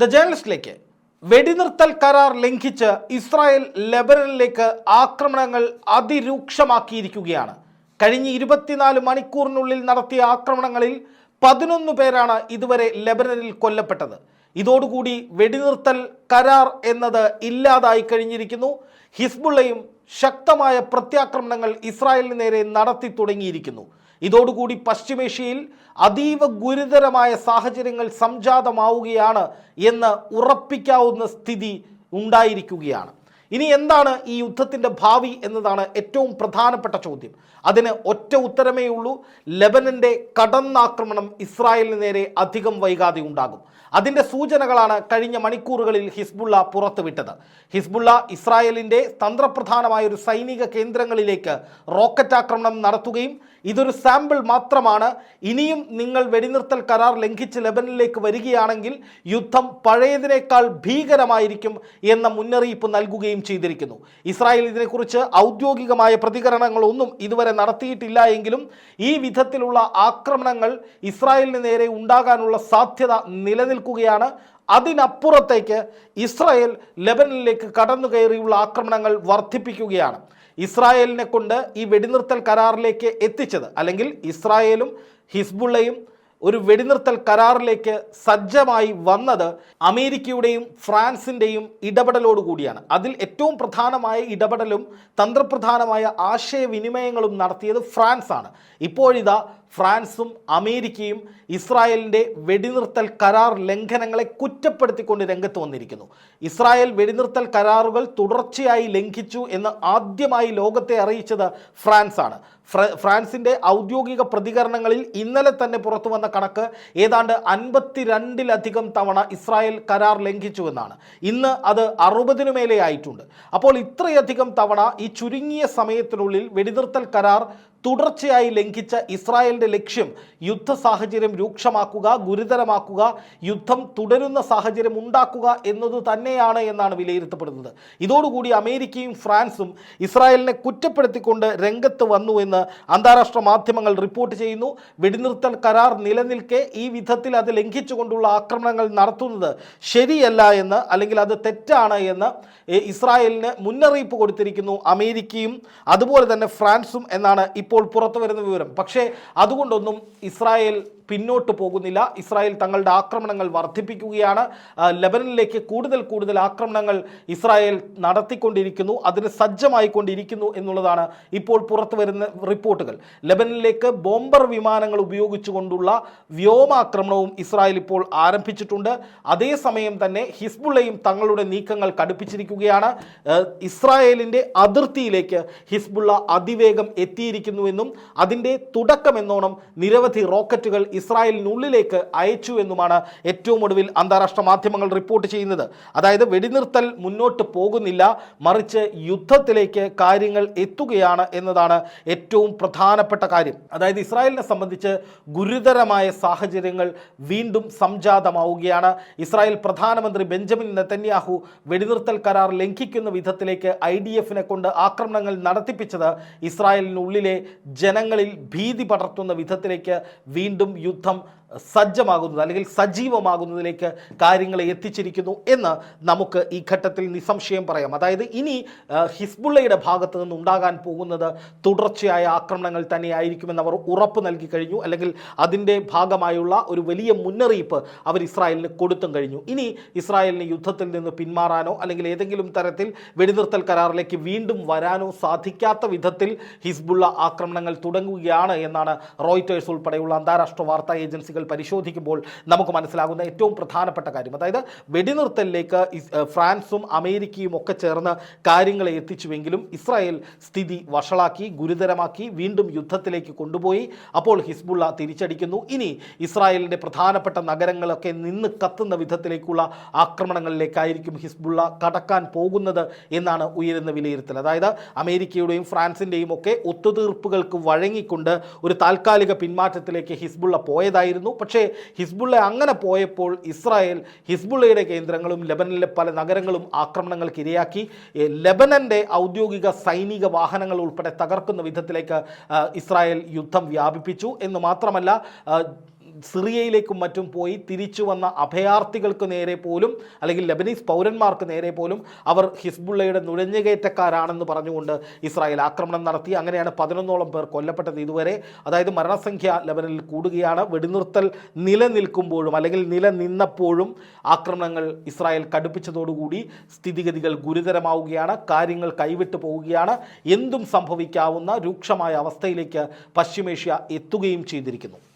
The ജേണലിസ്റ്റിലേക്ക് വെടിനിർത്തൽ കരാർ ലംഘിച്ച് ഇസ്രായേൽ ലെബനനിലേക്ക് ആക്രമണങ്ങൾ അതിരൂക്ഷമാക്കിയിരിക്കുകയാണ്. കഴിഞ്ഞ ഇരുപത്തിനാല് മണിക്കൂറിനുള്ളിൽ നടത്തിയ ആക്രമണങ്ങളിൽ പതിനൊന്ന് പേരാണ് ഇതുവരെ ലെബനനിൽ കൊല്ലപ്പെട്ടത്. ഇതോടുകൂടി വെടിനിർത്തൽ കരാർ എന്നത് ഇല്ലാതായി കഴിഞ്ഞിരിക്കുന്നു. ഹിസ്ബുള്ളയും ശക്തമായ പ്രത്യാക്രമണങ്ങൾ ഇസ്രായേലിന് നേരെ നടത്തി തുടങ്ങിയിരിക്കുന്നു. ഇതോടുകൂടി പശ്ചിമേഷ്യയിൽ അതീവ ഗുരുതരമായ സാഹചര്യങ്ങൾ സംജാതമാവുകയാണ് എന്ന് ഉറപ്പിക്കാവുന്ന സ്ഥിതി ഉണ്ടായിരിക്കുകയാണ്. ഇനി എന്താണ് ഈ യുദ്ധത്തിന്റെ ഭാവി എന്നതാണ് ഏറ്റവും പ്രധാനപ്പെട്ട ചോദ്യം. അതിന് ഒറ്റ ഉത്തരമേ ഉള്ളൂ. ലബനന്റെ കടന്നാക്രമണം ഇസ്രായേലിന് നേരെ അധികം വൈകാതെ ഉണ്ടാകും. അതിന്റെ സൂചനകളാണ് കഴിഞ്ഞ മണിക്കൂറുകളിൽ ഹിസ്ബുള്ള പുറത്തുവിട്ടത്. ഹിസ്ബുള്ള ഇസ്രായേലിന്റെ തന്ത്രപ്രധാനമായ ഒരു സൈനിക കേന്ദ്രങ്ങളിലേക്ക് റോക്കറ്റ് ആക്രമണം നടത്തുകയും ഇതൊരു സാമ്പിൾ മാത്രമാണ്. ഇനിയും നിങ്ങൾ വെടിനിർത്തൽ കരാർ ലംഘിച്ച് ലെബനിലേക്ക് വരികയാണെങ്കിൽ യുദ്ധം പഴയതിനേക്കാൾ ഭീകരമായിരിക്കും എന്ന മുന്നറിയിപ്പ് നൽകുകയും ചെയ്തിരിക്കുന്നു. ഇസ്രായേൽ ഇതിനെക്കുറിച്ച് ഔദ്യോഗികമായ പ്രതികരണങ്ങളൊന്നും ഇതുവരെ നടത്തിയിട്ടില്ല എങ്കിലും ഈ വിധത്തിലുള്ള ആക്രമണങ്ങൾ ഇസ്രായേലിന് നേരെ ഉണ്ടാകാനുള്ള സാധ്യത നിലനിൽക്കുകയാണ്. അതിനപ്പുറത്തേക്ക് ഇസ്രായേൽ ലെബനനിലേക്ക് കടന്നു കയറിയുള്ള ആക്രമണങ്ങൾ വർദ്ധിപ്പിക്കുകയാണ്. ഇസ്രായേലിനെ കൊണ്ട് ഈ വെടിനിർത്തൽ കരാറിലേക്ക് എത്തിച്ചത് അല്ലെങ്കിൽ ഇസ്രായേലും ഹിസ്ബുള്ളയും ഒരു വെടിനിർത്തൽ കരാറിലേക്ക് സജ്ജമായി വന്നത് അമേരിക്കയുടെയും ഫ്രാൻസിന്റെയും ഇടപെടലോടുകൂടിയാണ് അതിൽ ഏറ്റവും പ്രധാനമായ ഇടപെടലും തന്ത്രപ്രധാനമായ ആശയവിനിമയങ്ങളും നടത്തിയത് ഫ്രാൻസാണ്. ഇപ്പോഴിതാ ഫ്രാൻസും അമേരിക്കയും ഇസ്രായേലിന്റെ വെടിനിർത്തൽ കരാർ ലംഘനങ്ങളെ കുറ്റപ്പെടുത്തിക്കൊണ്ട് രംഗത്ത് വന്നിരിക്കുന്നു. ഇസ്രായേൽ വെടിനിർത്തൽ കരാറുകൾ തുടർച്ചയായി ലംഘിച്ചു എന്ന് ആദ്യമായി ലോകത്തെ അറിയിച്ചത് ഫ്രാൻസാണ്. ഫ്രാൻസിന്റെ ഔദ്യോഗിക പ്രതികരണങ്ങളിൽ ഇന്നലെ തന്നെ പുറത്തു വന്ന കണക്ക് ഏതാണ്ട് അൻപത്തിരണ്ടിലധികം തവണ ഇസ്രായേൽ കരാർ ലംഘിച്ചു എന്നാണ്. ഇന്ന് അത് അറുപതിനു മേലെ ആയിട്ടുണ്ട് അപ്പോൾ ഇത്രയധികം തവണ ഈ ചുരുങ്ങിയ സമയത്തിനുള്ളിൽ വെടിനിർത്തൽ കരാർ തുടർച്ചയായി ലംഘിച്ച ഇസ്രായേലിന്റെ ലക്ഷ്യം യുദ്ധ സാഹചര്യം രൂക്ഷമാക്കുക ഗുരുതരമാക്കുക യുദ്ധം തുടരുന്ന സാഹചര്യം ഉണ്ടാക്കുക എന്നത് തന്നെയാണ് എന്നാണ് വിലയിരുത്തപ്പെടുന്നത്. ഇതോടുകൂടി അമേരിക്കയും ഫ്രാൻസും ഇസ്രായേലിനെ കുറ്റപ്പെടുത്തിക്കൊണ്ട് രംഗത്ത് വന്നു എന്ന് അന്താരാഷ്ട്ര മാധ്യമങ്ങൾ റിപ്പോർട്ട് ചെയ്യുന്നു. വെടിനിർത്തൽ കരാർ നിലനിൽക്കെ ഈ വിധത്തിൽ അത് ലംഘിച്ചുകൊണ്ടുള്ള ആക്രമണങ്ങൾ നടത്തുന്നത് ശരിയല്ല എന്ന് അല്ലെങ്കിൽ അത് തെറ്റാണ് എന്ന് ഇസ്രായേലിന് മുന്നറിയിപ്പ് കൊടുത്തിരിക്കുന്നു അമേരിക്കയും അതുപോലെ തന്നെ ഫ്രാൻസും എന്നാണ് ഇപ്പോൾ പുറത്തു വരുന്ന വിവരം. പക്ഷേ അതുകൊണ്ടൊന്നും ഇസ്രായേൽ പിന്നോട്ട് പോകുന്നില്ല. ഇസ്രായേൽ തങ്ങളുടെ ആക്രമണങ്ങൾ വർദ്ധിപ്പിക്കുകയാണ്. ലെബനനിലേക്ക് കൂടുതൽ കൂടുതൽ ആക്രമണങ്ങൾ ഇസ്രായേൽ നടത്തിക്കൊണ്ടിരിക്കുന്നു. അതിന് സജ്ജമായിക്കൊണ്ടിരിക്കുന്നു എന്നുള്ളതാണ് ഇപ്പോൾ പുറത്തു വരുന്ന റിപ്പോർട്ടുകൾ. ലെബനനിലേക്ക് ബോംബർ വിമാനങ്ങൾ ഉപയോഗിച്ചുകൊണ്ടുള്ള വ്യോമാക്രമണവും ഇസ്രായേൽ ഇപ്പോൾ ആരംഭിച്ചിട്ടുണ്ട്. അതേസമയം തന്നെ ഹിസ്ബുള്ളയും തങ്ങളുടെ നീക്കങ്ങൾ കടുപ്പിച്ചിരിക്കുകയാണ്. ഇസ്രായേലിന്റെ അതിർത്തിയിലേക്ക് ഹിസ്ബുള്ള അതിവേഗം എത്തിയിരിക്കുന്നുവെന്നും അതിന്റെ തുടക്കമെന്നോണം നിരവധി റോക്കറ്റുകൾ ഇസ്രായേലിനുള്ളിലേക്ക് അയച്ചു എന്നുമാണ് ഏറ്റവും ഒടുവിൽ അന്താരാഷ്ട്ര മാധ്യമങ്ങൾ റിപ്പോർട്ട് ചെയ്യുന്നത്. അതായത് വെടിനിർത്തൽ മുന്നോട്ട് പോകുന്നില്ല മറിച്ച് യുദ്ധത്തിലേക്ക് കാര്യങ്ങൾ എത്തുകയാണ് എന്നതാണ് ഏറ്റവും പ്രധാനപ്പെട്ട കാര്യം. അതായത് ഇസ്രായേലിനെ സംബന്ധിച്ച് ഗുരുതരമായ സാഹചര്യങ്ങൾ വീണ്ടും സംജാതമാവുകയാണ്. ഇസ്രായേൽ പ്രധാനമന്ത്രി ബെഞ്ചമിൻ നെതന്യാഹു വെടിനിർത്തൽ കരാർ ലംഘിക്കുന്ന വിധത്തിലേക്ക് ഐ ഡി എഫിനെ കൊണ്ട് ആക്രമണങ്ങൾ നടത്തിപ്പിച്ചത് ഇസ്രായേലിനുള്ളിലെ ജനങ്ങളിൽ ഭീതി പടർത്തുന്ന വിധത്തിലേക്ക് വീണ്ടും യുദ്ധം സജ്ജമാകുന്നത് അല്ലെങ്കിൽ സജീവമാകുന്നതിലേക്ക് കാര്യങ്ങളെ എത്തിച്ചിരിക്കുന്നു എന്ന് നമുക്ക് ഈ ഘട്ടത്തിൽ നിസ്സംശയം പറയാം. അതായത് ഇനി ഹിസ്ബുള്ളയുടെ ഭാഗത്ത് നിന്ന് ഉണ്ടാകാൻ പോകുന്നത് തുടർച്ചയായ ആക്രമണങ്ങൾ തന്നെയായിരിക്കുമെന്ന് അവർ ഉറപ്പ് നൽകി കഴിഞ്ഞു. അല്ലെങ്കിൽ അതിന്റെ ഭാഗമായുള്ള ഒരു വലിയ മുന്നറിയിപ്പ് അവർ ഇസ്രായേലിന് കൊടുത്തും കഴിഞ്ഞു. ഇനി ഇസ്രായേലിന് യുദ്ധത്തിൽ നിന്ന് പിന്മാറാനോ അല്ലെങ്കിൽ ഏതെങ്കിലും തരത്തിൽ വെടിനിർത്തൽ കരാറിലേക്ക് വീണ്ടും വരാനോ സാധിക്കാത്ത വിധത്തിൽ ഹിസ്ബുള്ള ആക്രമണങ്ങൾ തുടങ്ങുകയാണ് എന്നാണ് റോയിറ്റേഴ്സ് ഉൾപ്പെടെയുള്ള അന്താരാഷ്ട്ര വാർത്താ ഏജൻസികൾ പരിശോധിക്കുമ്പോൾ നമുക്ക് മനസ്സിലാകുന്ന ഏറ്റവും പ്രധാനപ്പെട്ട കാര്യം. അതായത് വെടിനിർത്തലിലേക്ക് ഫ്രാൻസും അമേരിക്കയും ഒക്കെ ചേർന്ന് കാര്യങ്ങളെ എത്തിച്ചുവെങ്കിലും ഇസ്രായേൽ സ്ഥിതി വഷളാക്കി ഗുരുതരമാക്കി വീണ്ടും യുദ്ധത്തിലേക്ക് കൊണ്ടുപോയി. അപ്പോൾ ഹിസ്ബുള്ള തിരിച്ചടിക്കുന്നു. ഇനി ഇസ്രായേലിന്റെ പ്രധാനപ്പെട്ട നഗരങ്ങളൊക്കെ നിന്ന് കത്തുന്ന വിധത്തിലേക്കുള്ള ആക്രമണങ്ങളിലേക്കായിരിക്കും ഹിസ്ബുള്ള കടക്കാൻ പോകുന്നത് എന്നാണ് ഉയരുന്ന വിലയിരുത്തൽ. അതായത് അമേരിക്കയുടെയും ഫ്രാൻസിന്റെയും ഒക്കെ ഒത്തുതീർപ്പുകൾക്ക് വഴങ്ങിക്കൊണ്ട് ഒരു താൽക്കാലിക പിന്മാറ്റത്തിലേക്ക് ഹിസ്ബുള്ള പോയതായിരുന്നു. പക്ഷേ ഹിസ്ബുള്ള അങ്ങനെ പോയപ്പോൾ ഇസ്രായേൽ ഹിസ്ബുള്ളയുടെ കേന്ദ്രങ്ങളും ലബനിലെ പല നഗരങ്ങളും ആക്രമണങ്ങൾക്ക് ഇരയാക്കി. ലബനന്റെ ഔദ്യോഗിക സൈനിക വാഹനങ്ങൾ ഉൾപ്പെടെ തകർക്കുന്ന വിധത്തിലേക്ക് ഇസ്രായേൽ യുദ്ധം വ്യാപിപ്പിച്ചു. എന്ന് മാത്രമല്ല സിറിയയിലേക്കും മറ്റും പോയി തിരിച്ചു വന്ന അഭയാർത്ഥികൾക്ക് നേരെ പോലും അല്ലെങ്കിൽ ലബനീസ് പൗരന്മാർക്ക് നേരെ പോലും അവർ ഹിസ്ബുള്ളയുടെ നുഴഞ്ഞുകയറ്റക്കാരാണെന്ന് പറഞ്ഞുകൊണ്ട് ഇസ്രായേൽ ആക്രമണം നടത്തി. അങ്ങനെയാണ് പതിനൊന്നോളം പേർ കൊല്ലപ്പെട്ടത് ഇതുവരെ. അതായത് മരണസംഖ്യ ലബനിൽ കൂടുകയാണ്. വെടിനിർത്തൽ നിലനിൽക്കുമ്പോഴും അല്ലെങ്കിൽ നിലനിന്നപ്പോഴും ആക്രമണങ്ങൾ ഇസ്രായേൽ കടുപ്പിച്ചതോടുകൂടി സ്ഥിതിഗതികൾ ഗുരുതരമാവുകയാണ്. കാര്യങ്ങൾ കൈവിട്ടു പോവുകയാണ്. എന്തും സംഭവിക്കാവുന്ന രൂക്ഷമായ അവസ്ഥയിലേക്ക് പശ്ചിമേഷ്യ എത്തുകയും ചെയ്തിരിക്കുന്നു.